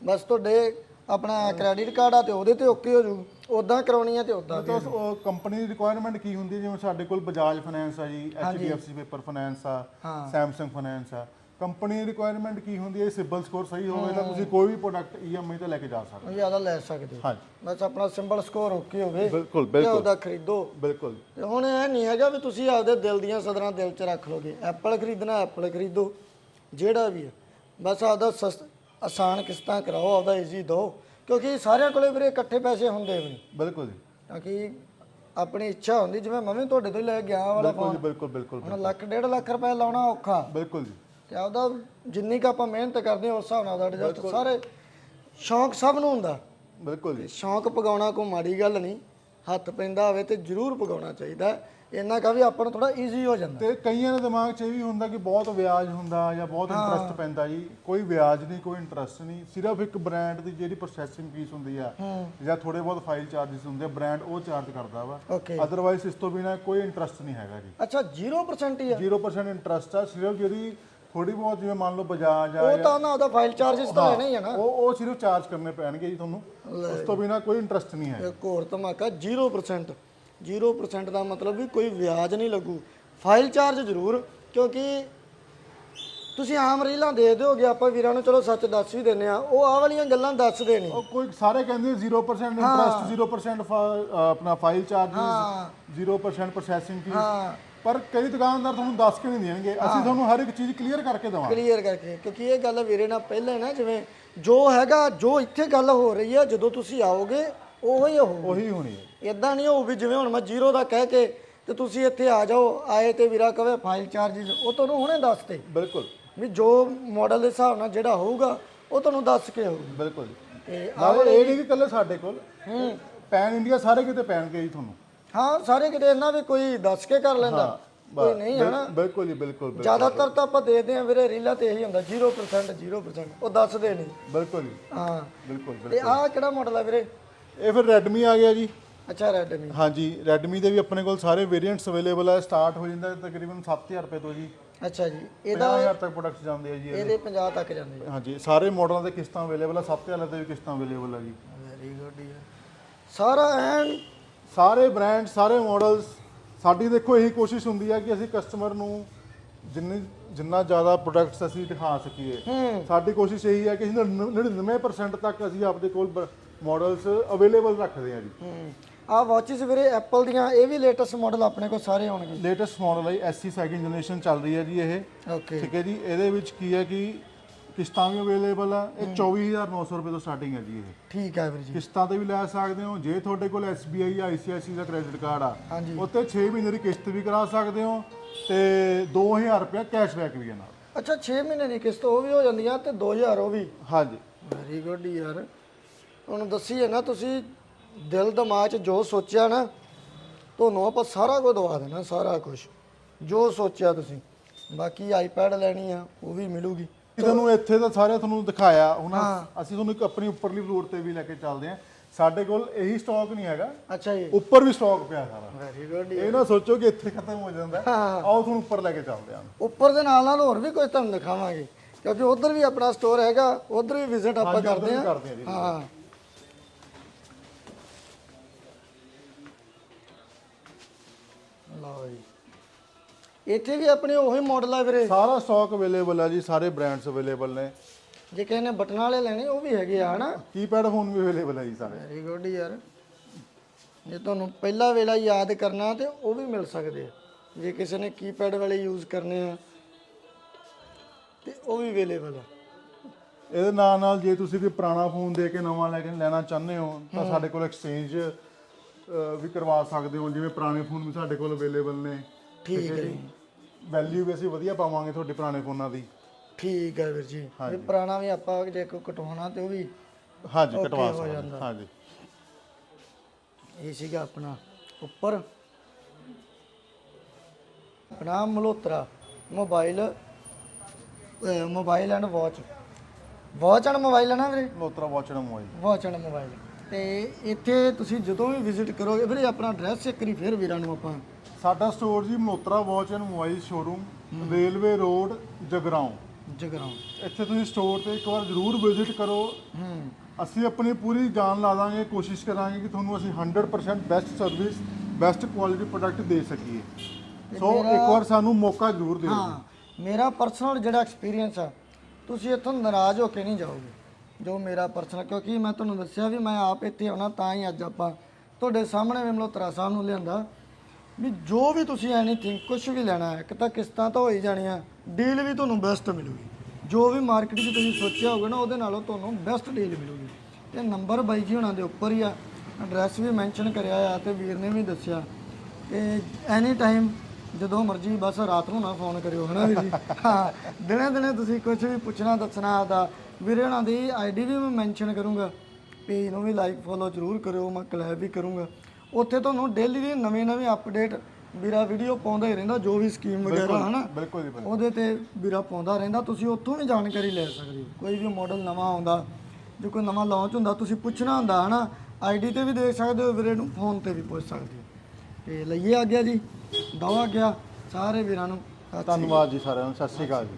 ਬਸ ਤੁਹਾਡੇ ਆਪਣਾ ਕ੍ਰੈਡਿਟ ਕਾਰਡ ਆ ਤੇ ਉਹਦੇ ਤੇ ਓਕੇ ਹੋ ਜੂ। ਉਦਾਂ ਕਰਾਉਣੀ ਆ ਤੇ ਉਦਾਂ ਤਾਂ ਉਹ ਕੰਪਨੀ ਦੀ ਰਿਕੁਆਇਰਮੈਂਟ ਕੀ ਹੁੰਦੀ ਹੈ ਜਿਵੇਂ ਸਾਡੇ ਕੋਲ ਬਜਾਜ ਫਾਈਨੈਂਸ ਆ ਜੀ HDFC ਪੇਪਰ ਫਾਈਨੈਂਸ ਆ। Samsung ਫਾਈਨੈਂਸ ਆ। ਕੰਪਨੀ ਦੀ ਰਿਕੁਆਇਰਮੈਂਟ ਕੀ ਹੁੰਦੀ ਹੈ? ਸਿਬਲ ਸਕੋਰ ਸਹੀ ਹੋਵੇ ਤਾਂ ਤੁਸੀਂ ਕੋਈ ਵੀ ਪ੍ਰੋਡਕਟ EMI ਤੇ ਲੈ ਕੇ ਜਾ ਸਕਦੇ ਜ਼ਿਆਦਾ ਲੈ ਸਕਦੇ ਹੋ। ਹਾਂਜੀ। ਬਸ ਆਪਣਾ ਸਿੰਬਲ ਸਕੋਰ ਓਕੇ ਹੋਵੇ ਬਿਲਕੁਲ ਤੇ ਬਿਲਕੁਲ ਉਹਦਾ ਖਰੀਦੋ। ਬਿਲਕੁਲ। ਤੇ ਹੁਣ ਇਹ ਨਹੀਂ ਹੈਗਾ ਵੀ ਤੁਸੀਂ ਆਪਦੇ ਦਿਲ ਦੀਆਂ ਸਦਰਾਂ ਦਿਲ 'ਚ ਰੱਖ ਲੋਗੇ। ਐਪਲ ਖਰੀਦਣਾ ਐਪਲ ਖਰੀਦੋ ਜਿਹੜਾ ਵੀ ਹੈ। ਬਸ ਆਪਦਾ ਸਸਤ ਆਸਾਨ ਕਿਸ਼ਤਾਂ ਕਰਾਓ ਆਪਦਾ ਈਜ਼ੀ ਦਿਓ। ਕਿਉਂਕਿ ਸਾਰਿਆਂ ਕੋਲੇ ਵੀਰੇ ਇਕੱਠੇ ਪੈਸੇ ਹੁੰਦੇ ਵੀ ਨਹੀਂ। ਬਿਲਕੁਲ ਜੀ। ਤਾਂ ਕਿ ਆਪਣੀ ਇੱਛਾ ਹੁੰਦੀ ਜਿਵੇਂ ਮੈਂ ਵੀ ਤੁਹਾਡੇ ਤੋਂ ਹੀ ਲੈ ਗਿਆ ਵਾਲਾ ਬਿਲਕੁਲ ਜੀ ਬਿਲਕੁਲ ਬਿਲਕੁਲ ਹੁਣ ਲੱਖ ਡੇਢ ਲੱਖ ਰੁਪਏ ਲਾਉਣਾ ਔਖਾ। ਬਿਲਕੁਲ ਜੀ। ਤੇ ਆਪਦਾ ਜਿੰਨੀ ਕੁ ਆਪਾਂ ਮਿਹਨਤ ਕਰਦੇ ਹਾਂ ਉਸ ਹਿਸਾਬ ਨਾਲ ਦਾ ਰਿਜ਼ਲਟ ਸਾਰੇ ਸ਼ੌਂਕ ਸਭ ਨੂੰ ਹੁੰਦਾ। ਬਿਲਕੁਲ ਜੀ। ਸ਼ੌਂਕ ਪਗਾਉਣਾ ਕੋਈ ਮਾੜੀ ਗੱਲ ਨਹੀਂ ਹੱਥ ਪੈਂਦਾ ਹੋਵੇ ਤੇ ਜ਼ਰੂਰ ਪਗਾਉਣਾ ਚਾਹੀਦਾ। ਹੈ। ਇੰਨਾ ਕਾ ਵੀ ਆਪਾਂ ਨੂੰ ਥੋੜਾ ਈਜ਼ੀ ਹੋ ਜਾਂਦਾ। ਤੇ ਕਈਆਂ ਦੇ ਦਿਮਾਗ 'ਚ ਇਹ ਵੀ ਹੁੰਦਾ ਕਿ ਬਹੁਤ ਵਿਆਜ ਹੁੰਦਾ ਜਾਂ ਬਹੁਤ ਇੰਟਰਸਟ ਪੈਂਦਾ ਜੀ। ਕੋਈ ਵਿਆਜ ਨਹੀਂ ਕੋਈ ਇੰਟਰਸਟ ਨਹੀਂ। ਸਿਰਫ ਇੱਕ ਬ੍ਰਾਂਡ ਦੀ ਜਿਹੜੀ ਪ੍ਰੋਸੈਸਿੰਗ ਫੀਸ ਹੁੰਦੀ ਆ ਜਾਂ ਥੋੜੇ ਬਹੁਤ ਫਾਈਲ ਚਾਰजेस ਹੁੰਦੇ ਆ ਬ੍ਰਾਂਡ ਉਹ ਚਾਰਜ ਕਰਦਾ ਵਾ। ਅਦਰਵਾਈਜ਼ ਇਸ ਤੋਂ ਬਿਨਾ ਕੋਈ ਇੰਟਰਸਟ ਨਹੀਂ ਹੈਗਾ ਜੀ। ਅੱਛਾ 0% ਹੀ ਆ। 0% ਇੰਟਰਸਟ ਆ ਸਿਰਫ ਜਿਹੜੀ ਥੋੜੀ ਬਹੁਤ ਜਿਵੇਂ ਮੰਨ ਲਓ ਬਜਾਜ ਆ ਉਹ ਤਾਂ ਨਾ ਉਹਦਾ ਫਾਈਲ ਚਾਰजेस ਤਾਂ ਲੈਣਾ ਹੀ ਹੈ ਨਾ। ਉਹ ਉਹ ਸਿਰਫ ਚਾਰਜ ਕਰਨੇ ਪੈਣਗੇ ਜੀ ਤੁਹਾਨੂੰ। ਉਸ ਤੋਂ ਬਿਨਾ ਕੋਈ ਇੰਟਰਸਟ ਨਹੀਂ ਹੈ। ਇੱਕ ਹੋਰ ਧਮਾਕਾ 0% 0% ਦਾ ਮਤਲਬ ਵੀ ਕੋਈ ਵਿਆਜ ਨਹੀਂ ਲੱਗੂ। ਫਾਈਲ ਚਾਰਜ ਜ਼ਰੂਰ ਕਿਉਂਕਿ ਤੁਸੀਂ ਆਮ ਰੀਲਾਂ ਦੇਖਦੇ ਹੋਗੇ ਆਪਾਂ ਵੀਰਾਂ ਨੂੰ ਚਲੋ ਸੱਚ ਦੱਸ ਵੀ ਦਿੰਨੇ ਆ ਉਹ ਆਹ ਵਾਲੀਆਂ ਗੱਲਾਂ ਦੱਸਦੇ ਨੇ ਕੋਈ ਸਾਰੇ ਕਹਿੰਦੇ 0% ਇੰਟਰਸਟ 0% ਆਪਣਾ ਫਾਈਲ ਚਾਰਜ 0% ਪ੍ਰੋਸੈਸਿੰਗ ਫੀਸ ਪਰ ਕਈ ਦੁਕਾਨਦਾਰ ਤੁਹਾਨੂੰ ਦੱਸ ਕੇ ਨਹੀਂ ਦੇਣਗੇ। ਅਸੀਂ ਤੁਹਾਨੂੰ ਹਰ ਇੱਕ ਚੀਜ਼ ਕਲੀਅਰ ਕਰਕੇ ਦੇਵਾਂਗੇ। ਕਲੀਅਰ ਕਰਕੇ ਕਿਉਂਕਿ ਇਹ ਗੱਲ ਵੀਰੇ ਨਾਲ ਪਹਿਲਾਂ ਨਾ ਜਿਵੇਂ ਜੋ ਹੈਗਾ ਜੋ ਇੱਥੇ ਗੱਲ ਹੋ ਰਹੀ ਹੈ ਜਦੋਂ ਤੁਸੀਂ ਆਓਗੇ ਉਹੋ ਹੀ ਹੋਊ ਉਹੀ ਹੋਣੀ ਹੈ। ਇਦਾਂ ਨਹੀਂ ਹੋਊ ਵੀ ਜਿਵੇਂ ਹੁਣ ਮੈਂ ਜ਼ੀਰੋ ਦਾ ਕਹਿ ਕੇ ਤੇ ਤੁਸੀਂ ਇੱਥੇ ਆ ਜਾਓ ਆਏ ਤੇ ਵੀਰਾ ਕਵੇ ਫਾਈਲ ਚਾਰजेस ਉਹ ਤੁਹਾਨੂੰ ਹੁਣੇ ਦੱਸਤੇ। ਬਿਲਕੁਲ। ਵੀ ਜੋ ਮਾਡਲ ਦੇ ਹਿਸਾਬ ਨਾਲ ਜਿਹੜਾ ਹੋਊਗਾ ਉਹ ਤੁਹਾਨੂੰ ਦੱਸ ਕੇ ਹੋਊ ਬਿਲਕੁਲ। ਤੇ ਨਾਲੇ ਇਹ ਨਹੀਂ ਕਿ ਇਕੱਲੇ ਸਾਡੇ ਕੋਲ ਪੈਨ ਇੰਡੀਆ ਸਾਰੇ ਕਿਤੇ ਪੈਣਗੇ ਜੀ ਤੁਹਾਨੂੰ। ਹਾਂ ਸਾਰੇ ਕਿਤੇ ਇਹਨਾਂ ਵੀ ਕੋਈ ਦੱਸ ਕੇ ਕਰ ਲੈਂਦਾ। ਕੋਈ ਨਹੀਂ ਹੈ ਨਾ ਬਿਲ- ਬਿਲਕੁਲ ਜੀ ਬਿਲਕੁਲ ਬਿਲਕੁਲ। ਜ਼ਿਆਦਾਤਰ ਤਾਂ ਆਪਾਂ ਦੇਖਦੇ ਹਾਂ ਵੀਰੇ ਰੀਲਾਂ ਤੇ ਇਹੀ ਹੁੰਦਾ 0% 0% ਉਹ ਦੱਸਦੇ ਨਹੀਂ। ਬਿਲਕੁਲ ਹਾਂ। ਬਿਲਕੁਲ ਬਿਲਕੁਲ। ਤੇ ਆਹ ਕਿਹੜਾ ਮਾਡਲ ਹੈ ਵੀਰੇ? ਇਹ ਫਿਰ Redmi ਆ ਗਿਆ ਜੀ। ਅੱਛਾ ਰੈਡਮੀ ਹਾਂਜੀ Redmi ਦੇ ਵੀ ਆਪਣੇ ਕੋਲ ਸਾਰੇ ਵੇਰੀਐਂਟਸ ਅਵੇਲੇਬਲ ਹੈ ਸਟਾਰਟ ਹੋ ਜਾਂਦਾ ਹੈ ਤਕਰੀਬਨ 7000 ਰੁਪਏ ਤੋਂ ਜੀ। ਅੱਛਾ ਜੀ ਇਹਦਾ 50000 ਤੱਕ ਪ੍ਰੋਡਕਟਸ ਜਾਂਦੇ ਆ ਜੀ ਇਹ। ਇਹਦੇ 50 ਤੱਕ ਜਾਂਦੇ ਹਾਂਜੀ ਸਾਰੇ ਮਾਡਲਾਂ ਦੇ ਕਿਸ਼ਤਾਂ ਅਵੇਲੇਬਲ ਆ 7000 ਦੇ ਵੀ ਕਿਸ਼ਤਾਂ ਅਵੇਲੇਬਲ ਆ ਜੀ। ਵੈਰੀ ਗੁੱਡ ਸਾਰਾ ਐਨ ਸਾਰੇ ਬ੍ਰਾਂਡ ਸਾਰੇ ਮਾਡਲਸ ਸਾਡੀ ਦੇਖੋ ਇਹੀ ਕੋਸ਼ਿਸ਼ ਹੁੰਦੀ ਹੈ ਕਿ ਅਸੀਂ ਕਸਟਮਰ ਨੂੰ ਜਿੰਨੀ ਜਿੰਨਾ ਜ਼ਿਆਦਾ ਪ੍ਰੋਡਕਟਸ ਅਸੀਂ ਦਿਖਾ ਸਕੀਏ। ਸਾਡੀ ਕੋਸ਼ਿਸ਼ ਇਹੀ ਹੈ ਕਿ ਅਸੀਂ 99% ਤੱਕ ਅਸੀਂ ਆਪਦੇ ਕੋਲ ਮਾਡਲਸ ਅਵੇਲੇਬਲ ਰੱਖਦੇ ਹਾਂ ਜੀ। ਆ ਵਾਚਿਸ ਵੀਰੇ ਐਪਲ ਦੀਆਂ ਇਹ ਵੀ ਲੇਟੈਸਟ ਮਾਡਲ ਆਪਣੇ ਕੋਲ ਸਾਰੇ ਹੋਣਗੇ ਲੇਟੈਸਟ ਮਾਡਲ ਹੈ ਐਸਸੀ ਸੈਕਿੰਡ ਜਨਰੇਸ਼ਨ ਚੱਲ ਰਹੀ ਹੈ ਜੀ ਇਹ। ਓਕੇ ਠੀਕ ਹੈ ਜੀ ਇਹਦੇ ਵਿੱਚ ਕੀ ਹੈ ਕਿ ਕਿਸ਼ਤਾਂ ਵੀ ਅਵੇਲੇਬਲ ਆ। ਇਹ 24900 ਰੁਪਏ ਤੋਂ ਸਟਾਰਟਿੰਗ ਹੈ ਜੀ ਇਹ। ਠੀਕ ਹੈ ਵੀਰ ਜੀ। ਕਿਸ਼ਤਾਂ ਤੇ ਵੀ ਲੈ ਸਕਦੇ ਹੋ। ਜੇ ਤੁਹਾਡੇ ਕੋਲ SBI ਜਾਂ ICICI ਦਾ ਕ੍ਰੈਡਿਟ ਕਾਰਡ ਆ ਹਾਂਜੀ। ਉੱਤੇ 6 ਮਹੀਨੇ ਦੀ ਕਿਸ਼ਤ ਵੀ ਕਰਾ ਸਕਦੇ ਹੋ ਤੇ 2000 ਰੁਪਏ ਕੈਸ਼ਬੈਕ ਵੀ ਹੈ ਨਾਲ। ਅੱਛਾ 6 ਮਹੀਨੇ ਦੀ ਕਿਸ਼ਤ ਉਹ ਵੀ ਹੋ ਜਾਂਦੀ ਆ ਤੇ 2000 ਉਹ ਵੀ। ਹਾਂਜੀ। ਵੈਰੀ ਗੁੱਡ ਯਾਰ। ਹੁਣ ਦੱਸੀਏ ਨਾ ਤੁਸੀਂ ਦਿਲ ਦਿਮਾਗ 'ਚ ਜੋ ਸੋਚਿਆ ਨਾ ਤੁਹਾਨੂੰ ਆਪਾਂ ਸਾਰਾ ਕੁਝ ਦਵਾ ਦੇਣਾ ਸਾਰਾ ਕੁਝ। ਜੋ ਸੋਚਿਆ ਤੁਸੀਂ। ਬਾਕੀ ਆਈਪੈਡ ਲੈਣੀ ਆ ਉਹ ਵੀ ਮਿਲੂਗੀ। ਤੁਹਾਨੂੰ ਇੱਥੇ ਤਾਂ ਸਾਰੇ ਤੁਹਾਨੂੰ ਦਿਖਾਇਆ। ਹੁਣ ਅਸੀਂ ਤੁਹਾਨੂੰ ਇੱਕ ਆਪਣੀ ਉੱਪਰਲੀ ਫਲੋਰ ਤੇ ਵੀ ਲੈ ਕੇ ਚੱਲਦੇ ਹਾਂ। ਸਾਡੇ ਕੋਲ ਇਹੀ ਸਟਾਕ ਨਹੀਂ ਹੈਗਾ। ਅੱਛਾ ਜੀ। ਉੱਪਰ ਵੀ ਸਟਾਕ ਪਿਆ ਸਾਰਾ। ਵੈਰੀ ਗੁੱਡ ਇਹ ਨਾ ਸੋਚੋ ਕਿ ਇੱਥੇ ਖਤਮ ਹੋ ਜਾਂਦਾ। ਆਓ ਤੁਹਾਨੂੰ ਉੱਪਰ ਲੈ ਕੇ ਚੱਲਦੇ ਹਾਂ। ਉੱਪਰ ਦੇ ਨਾਲ ਨਾਲ ਹੋਰ ਵੀ ਕੁਝ ਤੁਹਾਨੂੰ ਦਿਖਾਵਾਂਗੇ। ਕਿਉਂਕਿ ਉਧਰ ਵੀ ਆਪਣਾ ਸਟੋਰ ਹੈਗਾ ਉਧਰ ਵੀ ਵਿਜ਼ਿਟ ਆਪਾਂ ਕਰਦੇ ਵੀ ਹਾਂ। ਇੱਥੇ ਵੀ ਆਪਣੇ ਉਹੀ ਮਾਡਲ ਆ ਵੀਰੇ। ਸਾਰਾ ਸਟਾਕ ਅਵੇਲੇਬਲ ਹੈ ਜੀ ਸਾਰੇ ਬ੍ਰਾਂਡਸ ਅਵੇਲੇਬਲ ਨੇ। ਜੇ ਕਿਸੇ ਨੇ ਬਟਨ ਵਾਲੇ ਲੈਣੇ ਉਹ ਵੀ ਹੈਗੇ ਆ ਹਨਾ? ਕੀਪੈਡ ਫੋਨ ਵੀ ਅਵੇਲੇਬਲ ਹੈ ਜੀ ਸਾਰੇ। ਵੈਰੀ ਗੁੱਡ ਯਾਰ। ਜੇ ਤੁਹਾਨੂੰ ਪਹਿਲਾ ਵੇਲਾ ਯਾਦ ਕਰਨਾ ਤੇ ਉਹ ਵੀ ਮਿਲ ਸਕਦੇ ਆ। ਜੇ ਕਿਸੇ ਨੇ ਕੀਪੈਡ ਵਾਲੇ ਯੂਜ਼ ਕਰਨੇ ਆ ਤੇ ਉਹ ਵੀ ਅਵੇਲੇਬਲ ਆ। ਇਹਦੇ ਨਾਲ ਨਾਲ ਜੇ ਤੁਸੀਂ ਕੋਈ ਪੁਰਾਣਾ ਫੋਨ ਦੇ ਕੇ ਨਵਾਂ ਲੈ ਕੇ ਲੈਣਾ ਚਾਹੁੰਦੇ ਹੋ ਤਾਂ ਸਾਡੇ ਕੋਲ ਐਕਸਚੇਂਜ ਵੀ ਕਰਵਾ ਸਕਦੇ ਹੋ। ਜਿਵੇਂ ਪੁਰਾਣੇ ਫੋਨ ਵੀ ਸਾਡੇ ਕੋਲ ਅਵੇਲੇਬਲ ਨੇ। ਠੀਕ ਹੈ ਜੀ। ਵੈਲਿਊ ਵੀ ਅਸੀਂ ਵਧੀਆ ਪਾਵਾਂਗੇ ਤੁਹਾਡੇ ਪੁਰਾਣੇ ਫੋਨਾਂ ਦੀ। ਠੀਕ ਹੈ ਵੀਰ ਜੀ। ਵੀ ਪੁਰਾਣਾ ਵੀ ਆਪਾਂ ਜੇ ਕੋਈ ਕਟਵਾਉਣਾ ਤੇ ਉਹ ਵੀ ਹਾਂਜੀ Okay ਕਟਵਾ ਹੋ ਸਕਦੇ। ਜਾਂਦਾ। ਹਾਂ। ਹਾਂਜੀ। ਇਹ ਸੀਗਾ ਆਪਣਾ ਉੱਪਰ। ਆਪਣਾ Malhotra mobile mobile and watch watch and mobile ਹੈ ਨਾ ਵੀਰੇ? ਲੋਤਰਾ ਵਾਚ ਨਾ ਮੋਬਾਈਲ ਵਾਚ ਐਂਡ ਮੋਬਾਈਲ ਤੇ ਇੱਥੇ ਤੁਸੀਂ ਜਦੋਂ ਵੀ ਵਿਜ਼ਿਟ ਕਰੋਗੇ ਵੀਰੇ ਆਪਣਾ ਐਡਰੈਸ ਇੱਕ ਵਾਰੀ ਫਿਰ ਵੀਰਾਂ ਨੂੰ ਆਪਾਂ ਸਾਡਾ ਸਟੋਰ ਜੀ Malhotra watch and mobile showroom railway road Jagraon. Jagraon. ਇੱਥੇ ਤੁਸੀਂ ਸਟੋਰ ਤੇ ਇੱਕ ਵਾਰ ਜ਼ਰੂਰ ਵਿਜ਼ਿਟ ਕਰੋ। ਅਸੀਂ ਆਪਣੀ ਪੂਰੀ ਜਾਨ ਲਾ ਦਾਂਗੇ ਕੋਸ਼ਿਸ਼ ਕਰਾਂਗੇ ਕਿ ਤੁਹਾਨੂੰ ਅਸੀਂ 100% best service best quality product ਦੇ ਸਕੀਏ। ਸੋ ਇੱਕ ਵਾਰ ਸਾਨੂੰ ਮੌਕਾ ਜ਼ਰੂਰ ਦਿਓ। ਹਾਂ ਮੇਰਾ ਪਰਸਨਲ ਜਿਹੜਾ ਐਕਸਪੀਰੀਅੰਸ ਆ ਤੁਸੀਂ ਇੱਥੋਂ ਨਾਰਾਜ਼ ਹੋ ਕੇ ਨਹੀਂ ਜਾਓਗੇ ਜੋ ਮੇਰਾ ਪਰਸਨਲ ਕਿਉਂਕਿ ਮੈਂ ਤੁਹਾਨੂੰ ਦੱਸਿਆ ਵੀ ਮੈਂ ਆਪ ਇੱਥੇ ਆਉਣਾ ਤਾਂ ਹੀ ਅੱਜ ਆਪਾਂ ਤੁਹਾਡੇ ਸਾਹਮਣੇ ਵਿਮਲੋਤਰਾ ਸਾਹਿਬ ਨੂੰ ਲਿਆਂਦਾ। ਵੀ ਜੋ ਵੀ ਤੁਸੀਂ ਐਨੀਥਿੰਗ ਕੁਝ ਵੀ ਲੈਣਾ ਹੈ, ਇੱਕ ਤਾਂ ਕਿਸ਼ਤਾਂ ਤਾਂ ਹੋ ਹੀ ਜਾਣੀਆਂ ਡੀਲ ਵੀ ਤੁਹਾਨੂੰ ਬੈਸਟ ਮਿਲੂਗੀ। ਜੋ ਵੀ ਮਾਰਕੀਟ 'ਚ ਤੁਸੀਂ ਸੋਚਿਆ ਹੋਊਗਾ ਨਾ, ਉਹਦੇ ਨਾਲੋਂ ਤੁਹਾਨੂੰ ਬੈਸਟ ਡੀਲ ਮਿਲੂਗੀ। ਤੇ ਨੰਬਰ ਬਾਈ ਜੀ ਹੁਣਾਂ ਦੇ ਉੱਪਰ ਹੀ ਆ। ਐਡਰੈਸ ਵੀ ਮੈਂਸ਼ਨ ਕਰਿਆ ਆ ਤੇ ਵੀਰ ਨੇ ਵੀ ਦੱਸਿਆ। ਕਿ ਐਨੀ ਟਾਈਮ ਜਦੋਂ ਮਰਜ਼ੀ ਬਸ ਰਾਤ ਨੂੰ ਨਾ ਫੋਨ ਕਰਿਓ, ਹਨਾ ਵੀਰ ਜੀ? ਹਾਂ, ਦਿਨੇ ਦਿਨੇ ਤੁਸੀਂ ਕੁਝ ਵੀ ਪੁੱਛਣਾ, ਦੱਸਣਾ ਆਦਾ ਵੀਰੇ ਹੁਣਾਂ ਦੀ ਆਈਡੀ ਵੀ ਮੈਂ ਮੈਂਸ਼ਨ ਕਰੂੰਗਾ। ਪੇਜ ਨੂੰ ਵੀ ਲਾਈਕ ਫੋਲੋ ਜ਼ਰੂਰ ਕਰਿਓ, ਮੈਂ ਕਲੈਬ ਵੀ ਕਰੂੰਗਾ। ਉੱਥੇ ਤੁਹਾਨੂੰ ਡੇਲੀ ਦੀ ਨਵੀਂ ਨਵੀਂ ਅਪਡੇਟ ਵੀਰਾ ਵੀਡੀਓ ਪਾਉਂਦਾ ਹੀ ਰਹਿੰਦਾ ਜੋ ਵੀ ਸਕੀਮ ਵਗੈਰਾ ਹਨਾ? ਬਿਲਕੁਲ ਜੀ ਬਿਲਕੁਲ। ਉਹਦੇ ਤੇ ਵੀਰਾ ਪਾਉਂਦਾ ਰਹਿੰਦਾ ਤੁਸੀਂ ਉੱਥੋਂ ਵੀ ਜਾਣਕਾਰੀ ਲੈ ਸਕਦੇ ਹੋ। ਕੋਈ ਵੀ ਮਾਡਲ ਨਵਾਂ ਆਉਂਦਾ ਜੇ ਕੋਈ ਨਵਾਂ ਲਾਂਚ ਹੁੰਦਾ ਤੁਸੀਂ ਪੁੱਛਣਾ ਹੁੰਦਾ ਹਨਾ? ਆਈਡੀ ਤੇ ਵੀ ਦੇਖ ਸਕਦੇ ਹੋ ਵੀਰੇ ਨੂੰ ਫੋਨ ਤੇ ਵੀ ਪੁੱਛ ਸਕਦੇ ਹੋ। ਤੇ ਲਈਏ ਆ ਗਿਆ ਜੀ ਦਵਾ ਗਿਆ ਸਾਰੇ ਵੀਰਾਂ ਨੂੰ ਸਤਿ ਸ਼੍ਰੀ ਅਕਾਲ। ਧੰਨਵਾਦ ਜੀ ਸਾਰਿਆਂ ਨੂੰ ਸਤਿ ਸ਼੍ਰੀ ਅਕਾਲ ਜੀ।